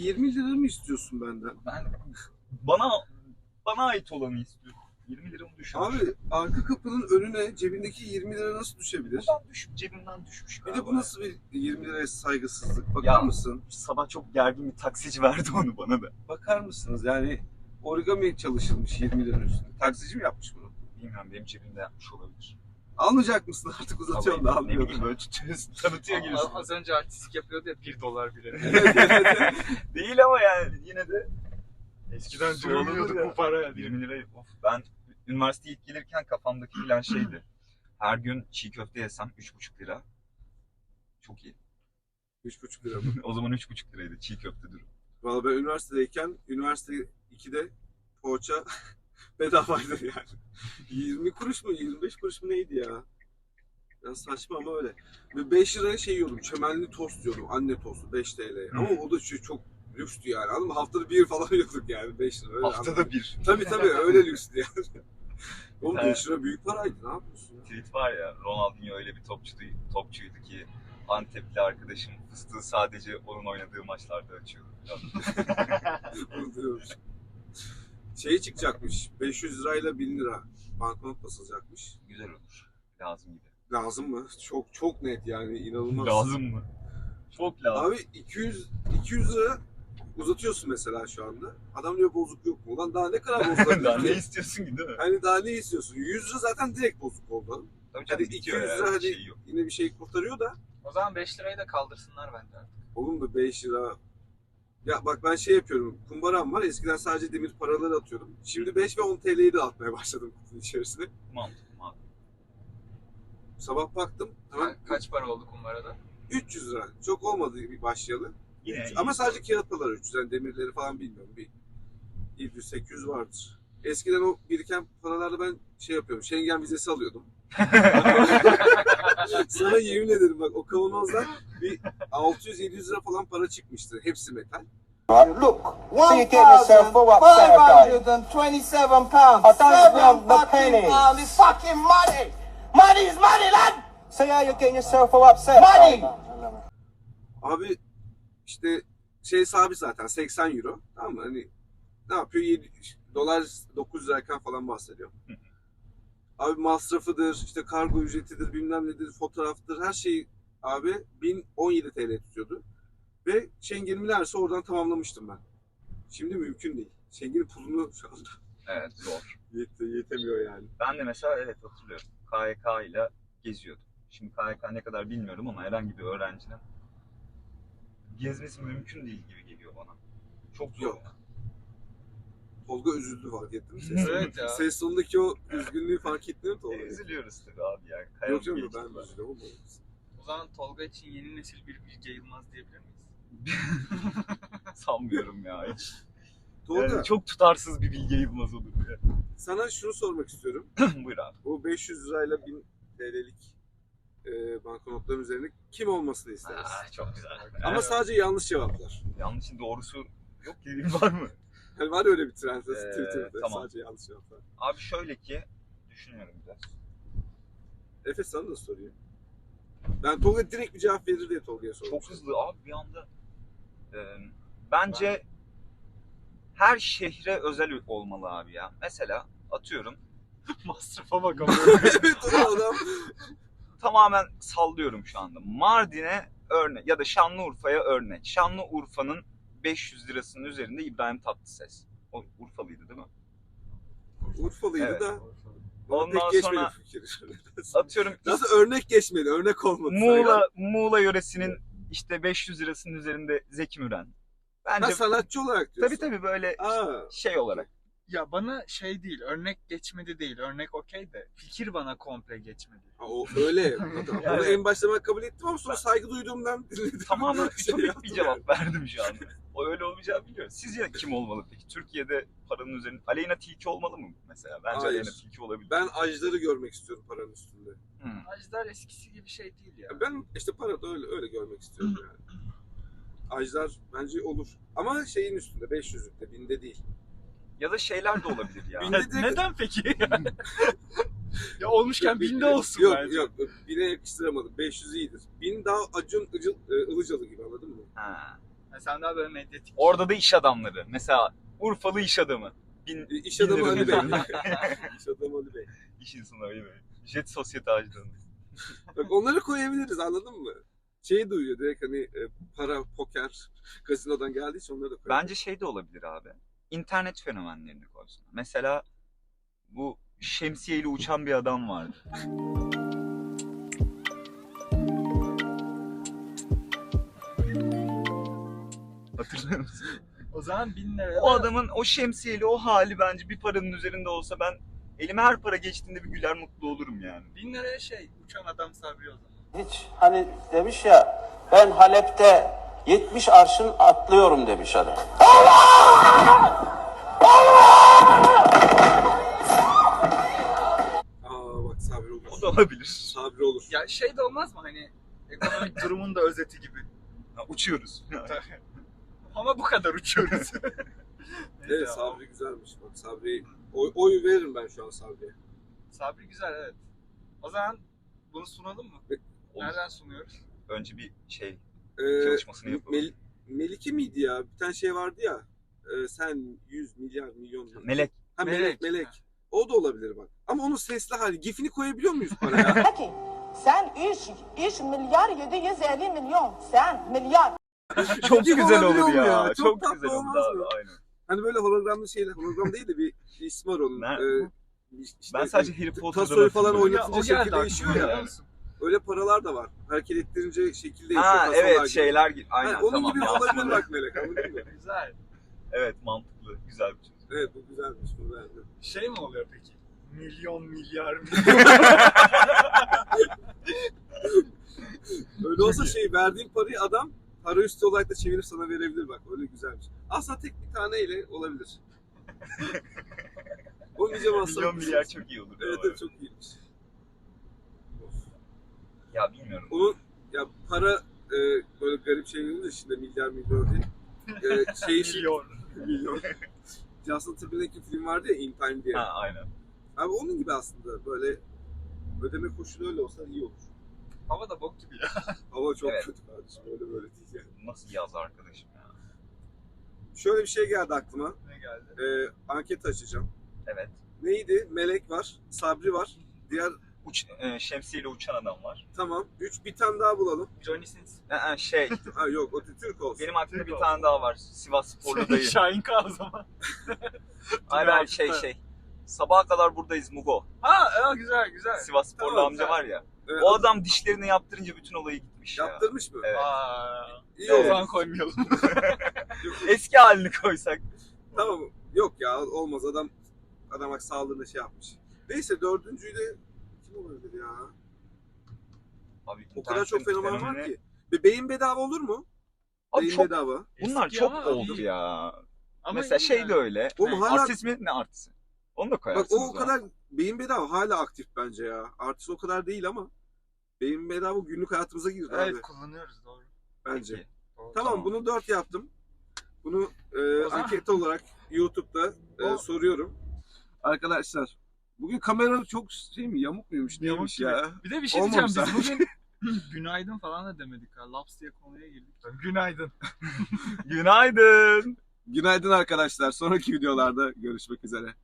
20 lira mı istiyorsun benden? Ben bana bana ait olanı istiyorum. 20 liramı düşürmüş. Abi arka kapının önüne cebindeki 20 lira nasıl düşebilir? Buradan düş, cebimden düşmüş Bir de bu nasıl bir 20 liraya saygısızlık? Bakar Ya. mısın? Sabah çok gergin bir taksici verdi onu bana da. Bakar mısınız? Yani origami çalışılmış 20 lira üstüne. Taksici mi yapmış bunu? Bilmiyorum benim cebimde yapmış olabilir. Almayacak mısın artık uzatıyorum da ne almıyorum. bileyim böyle tanıtıyor gibisin. Az, az önce artistik yapıyordu ya 1 dolar bile. Değil ama yani yine de Eskiden ya. bu para. 20 lira of ben üniversiteye ilk gelirken kafamdaki plan şeydi. Her gün çiğ köfte yesem 3,5 lira. Çok iyi. 3,5 lira mı? o zaman 3,5 liraydı çiğ köfte durum. Valla ben üniversitedeyken, üniversite 2'de poğaça bedavaydı yani. 20 kuruş mu, 25 kuruş mu neydi ya? Biraz saçma ama öyle. Ve 5 liraya şey yiyordum, çömelli tost yiyordum, anne tostu 5 TL. Ama o da çok lükstü yani anladın mı? Haftada bir falan yiyorduk yani 5 lira. Öyle? Haftada bir. Tabii tabii öyle lükstü yani. Oğlum Evet. 5 lira büyük paraydı ne yapıyorsun ya? Tweet var ya Ronaldinho öyle bir topçuydu, topçuydu ki Antepli arkadaşım fıstığı sadece onun oynadığı maçlarda açıyordu. Unutuyorum. Şey çıkacakmış, 500 lirayla 1000 lira banknot basılacakmış. Güzel olur. Lazım gibi. Lazım mı? Çok çok net yani inanılmaz. Lazım mı? Çok lazım. Abi 200 200 lira uzatıyorsun mesela şu anda. Adam diyor bozuk yok mu? Ulan daha ne kadar bozuk? Daha ne istiyorsun ki değil mi? Hani daha ne istiyorsun? 100 lira zaten direkt bozuk oldu. Tabii Hadi canım 200 bitiyor lira ya, hadi şey yok. yine bir şey kurtarıyor da. O zaman 5 lirayı da kaldırsınlar bence artık. Oğlum da 5 lira. Ya bak ben şey yapıyorum. Kumbaram var. Eskiden sadece demir paraları atıyordum. Şimdi 5 ve 10 TL'yi de atmaya başladım kutunun içerisine. Mantıklı mantıklı. Sabah baktım. Hemen Ka- kaç para oldu kumbarada? 300 lira. Çok olmadı bir başlayalı. Yine Üç- iyi. Ama sadece kağıt paraları 300. Yani demirleri falan bilmiyorum. Bir 700-800 vardır. Eskiden o biriken paralarla ben şey yapıyorum. Schengen vizesi alıyordum. Sana yemin ederim bak o kavanozdan bir 600-700 lira falan para çıkmıştı. Hepsi metal. Look, so you get yourself up, sad guy. 1,527 pounds. Seven want the pennies. pounds. It's fucking money. Money's money, lad. See how you're getting yourself all upset? Money. Abi işte şey sabit zaten 80 euro. Tamam mı? Hani ne yapıyor? 7, dolar 9 lirayken falan bahsediyor. Abi masrafıdır, işte kargo ücretidir, bilmem nedir, fotoğraftır, her şey abi 1017 TL tutuyordu. Ve Schengen'imi neredeyse oradan tamamlamıştım ben. Şimdi mümkün değil. Schengen'in pulunu şu anda Evet zor. yet- yetemiyor yani. Ben de mesela evet hatırlıyorum. KYK ile geziyordum. Şimdi KYK ne kadar bilmiyorum ama herhangi bir öğrencinin gezmesi mümkün değil gibi geliyor bana. Çok zor. Yok. Tolga üzüldü fark ettin mi? Ses, Evet ya. ses sonundaki o üzgünlüğü fark ettin mi Tolga? E, üzülüyoruz tabii abi yani. Yok Kayalık canım ben ben. üzülüyorum. O zaman Tolga için yeni nesil bir Bilge Yılmaz diyebilir miyiz? Sanmıyorum ya hiç. Tolga Yani çok tutarsız bir Bilge Yılmaz olur ya. sana şunu sormak istiyorum. Buyur abi. O 500 lirayla 1000 TL'lik e, banknotların üzerinde kim olmasını isteriz? Aa, çok güzel. Ama Evet. sadece yanlış cevaplar. Yanlışın doğrusu yok dediğim var mı? Hani var ya öyle bir trend Ee, Twitter'da tamam. sadece yanlış cevaplar. Abi şöyle ki düşünüyorum biraz. Efe sana da soruyor. Ben Tolga direkt bir cevap verir diye Tolga'ya sordum. Çok hızlı abi bir anda. Ee, bence her şehre özel olmalı abi ya. Mesela atıyorum Masrafa bak ama. evet adam. tamamen sallıyorum şu anda. Mardin'e örnek ya da Şanlıurfa'ya örnek. Şanlıurfa'nın 500 lirasının üzerinde İbrahim Tatlıses. O Urfalıydı değil mi? Urfalıydı Evet. da Ondan pek geçmedi sonra- fikir. Atıyorum Nasıl örnek geçmedi, örnek olmadı. Muğla, Muğla yöresinin işte 500 lirasının üzerinde Zeki Müren. Ha, Bence sanatçı olarak diyorsun. tabii tabii böyle Aa, şey olarak. Ya bana şey değil, örnek geçmedi değil. Örnek okey de fikir bana komple geçmedi. ha, o öyle. Tamam. Yani- Onu en başta ben kabul ettim ama sonra saygı duyduğumdan dinledim. Tamamen Şey ütopik yaptım bir yani. cevap verdim şu an. O öyle olmayacağını biliyorum. Sizce kim olmalı peki? Türkiye'de paranın üzerinde Aleyna Tilki olmalı mı mesela? Bence Hayır. Aleyna Tilki olabilir. Ben ajları görmek istiyorum paranın üstünde. Hmm. Ajdar eskisi gibi şey değil ya. Ya Ben işte para da öyle öyle görmek istiyorum yani. Ajlar bence olur. Ama şeyin üstünde 500'lükte, binde değil. Ya da şeyler de olabilir ya. Binde Neden peki? ya olmuşken Yok, binde yok, olsun yok, bence. Yok bine yakıştıramadım. 500 iyidir. Bin daha acun ıcıl, e, ılıcalı gibi anladın mı? Ha. Yani sen daha böyle medyatik. Orada da iş adamları. Mesela Urfalı iş adamı. Bin, E, İş adamı Ali Bey. İş adamı Ali Bey. İş insanı öyle mi? Jet sosyete acidanı. Bak onları koyabiliriz anladın mı? Şeyi duyuyor direkt hani e, para, poker, gazinodan geldiği için onları da koyabiliriz. Bence şey de olabilir abi. İnternet fenomenlerini koysun. Mesela bu şemsiyeyle uçan bir adam vardı. Hatırlıyor musun? O zaman bin lira. O adamın o şemsiyeli o hali bence bir paranın üzerinde olsa ben elime her para geçtiğinde bir güler mutlu olurum yani. Bin liraya şey uçan adam Sabri o zaman. Hiç hani demiş ya ben Halep'te 70 arşın atlıyorum demiş adam. Aa bak Sabri olur. O da olabilir. Sabri olur. Ya şey de olmaz mı hani ekonomik durumun da özeti gibi. Ha, uçuyoruz. Ama bu kadar uçuyoruz. Evet. Sabri güzelmiş. Bak Sabri oy, oy veririm ben şu an Sabri'ye. Sabri güzel evet. O zaman bunu sunalım mı? Nereden sunuyoruz? Önce bir şey Ee, Çalışmasını yapalım. Mel- Melike miydi ya? Bir tane şey vardı ya. e, sen 100 milyar milyon. melek Ha, melek. Melek. melek. O da olabilir bak. Ama onun sesli hali. Gifini koyabiliyor muyuz paraya? Peki sen 3 3 milyar 750 milyon sen milyar çok güzel olabiliyor olur mu ya. ya? Çok, Çok tatlı güzel olur olmaz abi. mı? Aynen. hani böyle hologramlı şeyler. Hologram değil de bir, bir ismi var onun. Ne? Ee, işte, Ben sadece Harry Potter'dan Tasoyu falan hatırlıyorum. Ya, oynatınca o geldi şekil değişiyor aklıma ya. musun? Öyle paralar da var. Hareket ettirince şekil değişiyor. Ha evet gibi. şeyler gibi. Aynen Ha, onun tamam. gibi olabilir bak melek anladın mı? Güzel. Evet mantıklı. Güzel bir çözüm. Evet bu güzelmiş. Bu beğendim. Şey mi oluyor peki? Milyon milyar milyon. Öyle olsa şey verdiğin parayı adam para üstü olarak da çevirip sana verebilir bak. Öyle güzelmiş. Aslında tek bir taneyle olabilir. Diyeceğim aslında. Milyon milyar çok iyi olur. Evet evet çok iyiymiş. Ya bilmiyorum. Onun ya para e, böyle garip şeylerin içinde milyar milyon değil. E, şey milyon. milyon. Justin Timberlake'in film vardı ya In Time diye. Ha aynen. Abi onun gibi aslında böyle ödeme koşulu öyle olsa iyi olur. Hava da bok gibi ya. Hava çok Evet. kötü kardeşim öyle böyle değil yani. Nasıl yaz arkadaşım ya. Şöyle bir şey geldi aklıma. Ne geldi? E, anket açacağım. Evet. Neydi? Melek var, Sabri var. Diğer Uç, e, şemsiyeyle uçan adam var. tamam. Üç bir tane daha bulalım. Johnny Sins. E, e, şey Ha yok o Türk olsun. benim aklımda Türk bir olsun. tane daha var. Sivas sporlu dayı. Şahin K o zaman. Aynen şey şey. Sabaha kadar buradayız Mugo. Ha, ha güzel güzel. Sivas sporlu Tamam, amca güzel. var ya. Evet, O adam dişlerini yaptırınca bütün olayı gitmiş ya. yaptırmış mı? Evet. Aa, İyi o zaman koymayalım. Eski halini koysak. Tamam. Yok ya olmaz adam adam bak sağlığına şey yapmış. Neyse dördüncüyü de kim olabilir ya? Abi, O kadar çok internetin fenomen var fenomeni- ki. Be beyin bedava olur mu? Abi beyin çok, bedava. bunlar Eski çok ama oldu iyi. ya. Ama Mesela iyi şey yani. de öyle. Oğlum hala Artist mi? Ne artisti? Onu da bak koyarsınız. o o kadar beyin bedava hala aktif bence ya. Artist o kadar değil ama beyin bedava günlük hayatımıza girdi Evet abi kullanıyoruz doğru. bence. Peki. doğru. Tamam, Tamam. bunu dört yaptım. Bunu e, O zaman- anket olarak YouTube'da e, O- soruyorum. Arkadaşlar bugün kamera çok şey mi yamuk muymuş Yamuk neymiş gibi. ya? Bir de bir şey Olmamış diyeceğim biz bugün günaydın falan da demedik ha. Laps diye konuya girdik. Günaydın. Günaydın. Günaydın arkadaşlar. Sonraki videolarda görüşmek üzere.